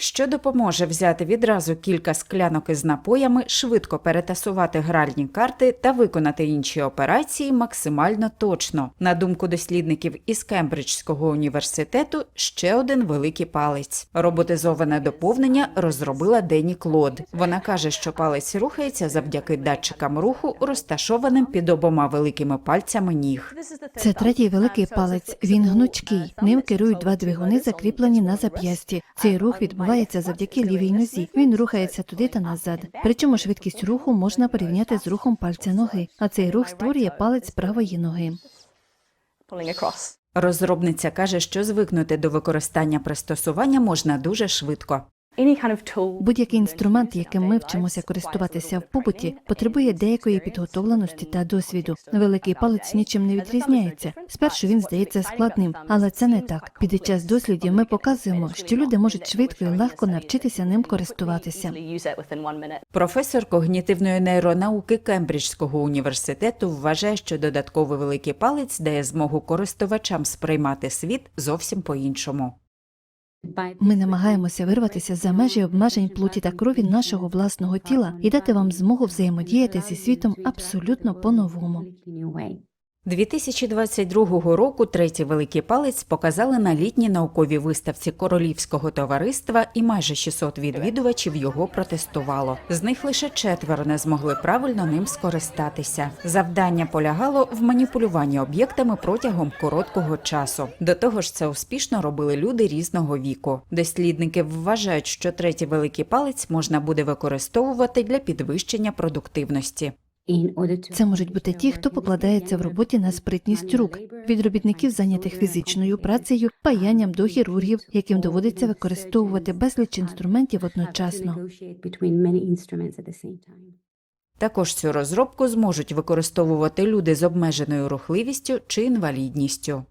що допоможе взяти відразу кілька склянок із напоями, швидко перетасувати гральні карти та виконати інші операції максимально точно. На думку дослідників із Кембриджського університету, ще один великий палець. Роботизоване доповнення розробила Дені Клод. Вона каже, що палець рухається завдяки датчикам руху, розташованим під обома великими пальцями ніг. Це третій великий палець. Він гнучкий. Ним керують два двигуни, закріплені на зап'ясті. Цей рух відбувається завдяки лівій нозі. Він рухається туди та назад. Причому швидкість руху можна порівняти з рухом пальця ноги. А цей рух створює палець правої ноги. Розробниця каже, що звикнути до використання пристосування можна дуже швидко. Any kind of tool. Будь-який інструмент, яким ми вчимося користуватися в побуті, потребує деякої підготовленості та досвіду. Великий палець нічим не відрізняється. Спершу він здається складним, але це не так. Під час дослідів ми показуємо, що люди можуть швидко і легко навчитися ним користуватися. Професор когнітивної нейронауки Кембриджського університету вважає, що додатковий великий палець дає змогу користувачам сприймати світ зовсім по-іншому. Ми намагаємося вирватися за межі обмежень плоті та крові нашого власного тіла і дати вам змогу взаємодіяти зі світом абсолютно по-новому. 2022 року третій великий палець показали на літній науковій виставці Королівського товариства, і майже 600 відвідувачів його протестувало. З них лише четверо не змогли правильно ним скористатися. Завдання полягало в маніпулюванні об'єктами протягом короткого часу. До того ж, це успішно робили люди різного віку. Дослідники вважають, що третій великий палець можна буде використовувати для підвищення продуктивності. Це можуть бути ті, хто покладається в роботі на спритність рук, від робітників, зайнятих фізичною працею, паянням до хірургів, яким доводиться використовувати безліч інструментів одночасно. Також цю розробку зможуть використовувати люди з обмеженою рухливістю чи інвалідністю.